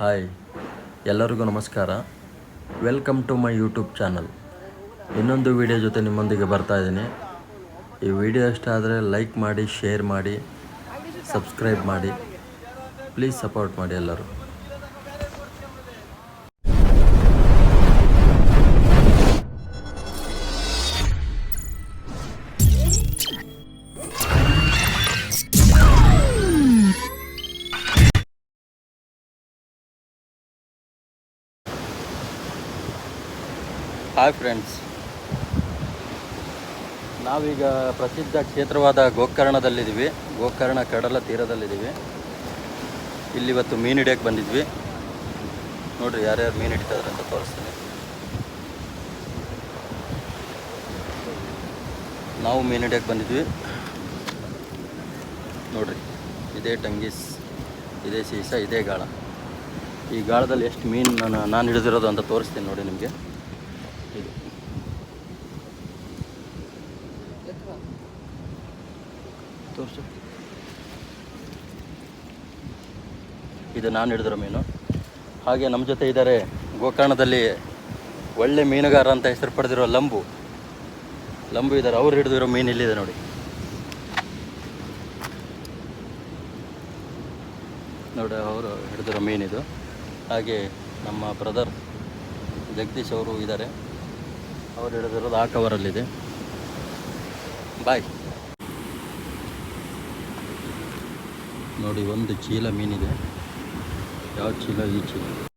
Hi, ಎಲ್ಲರಿಗೂ ನಮಸ್ಕಾರ. Welcome to my YouTube channel ಇನ್ನೊಂದು ವಿಡಿಯೋ ಜೊತೆ ನಿಮ್ಮೊಂದಿಗೆ ಬರ್ತಾ ಇದ್ದೀನಿ. ಈ ವಿಡಿಯೋ ಇಷ್ಟ ಆದರೆ ಲೈಕ್ ಮಾಡಿ ಶೇರ್ ಮಾಡಿ ಸಬ್ಸ್ಕ್ರೈಬ್ ಮಾಡಿ. ಪ್ಲೀಸ್ ಸಪೋರ್ಟ್ ಮಾಡಿ ಎಲ್ಲರೂ. ಹಾಯ್ ಫ್ರೆಂಡ್ಸ್ ನಾವೀಗ ಪ್ರಸಿದ್ಧ ಕ್ಷೇತ್ರವಾದ ಗೋಕರ್ಣದಲ್ಲಿದ್ದೀವಿ. ಗೋಕರ್ಣ ಕಡಲ ತೀರದಲ್ಲಿದ್ದೀವಿ. ಇಲ್ಲಿ ಇವತ್ತು ಮೀನು ಹಿಡಿಯೋಕ್ಕೆ ಬಂದಿದ್ವಿ. ನೋಡ್ರಿ ಯಾರ್ಯಾರು ಮೀನು ಹಿಡಿತಾರೆ ಅಂತ ತೋರಿಸ್ತೀನಿ. ನಾವು ಮೀನು ಹಿಡಿಯೋಕ್ಕೆ ಬಂದಿದ್ವಿ. ನೋಡ್ರಿ, ಇದೇ ಟಂಗೀಸ್, ಇದೇ ಸೀಸ, ಇದೇ ಗಾಳ. ಈ ಗಾಳದಲ್ಲಿ ಎಷ್ಟು ಮೀನು ನಾನು ನಾನು ಹಿಡಿದಿರೋದು ಅಂತ ತೋರಿಸ್ತೀನಿ ನೋಡಿ ನಿಮಗೆ. ಇದು. ಇದು ನಾನು ಹಿಡಿದಿರೋ ಮೀನು. ಹಾಗೆ ನಮ್ಮ ಜೊತೆ ಇದ್ದಾರೆ ಗೋಕರ್ಣದಲ್ಲಿ ಒಳ್ಳೆ ಮೀನುಗಾರ ಅಂತ ಹೆಸರು ಪಡೆದಿರೋ ಲಂಬು. ಲಂಬು ಇದ್ದಾರೆ, ಅವ್ರು ಹಿಡಿದಿರೋ ಮೀನು ಇಲ್ಲಿದೆ ನೋಡಿ. ನೋಡಿ, ಅವರು ಹಿಡಿದಿರೋ ಮೀನಿದು. ಹಾಗೆ ನಮ್ಮ ಬ್ರದರ್ ಜಗದೀಶ್ ಅವರು ಇದ್ದಾರೆ. ಅವರು ಹಿಡಿದಿರೋದು ಆ ಕವರಲ್ಲಿದೆ ಬಾಯ್ ನೋಡಿ ಒಂದು ಚೀಲ ಮೀನಿದೆ. ಯಾವ ಚೀಲ? ಈ ಚೀಲ.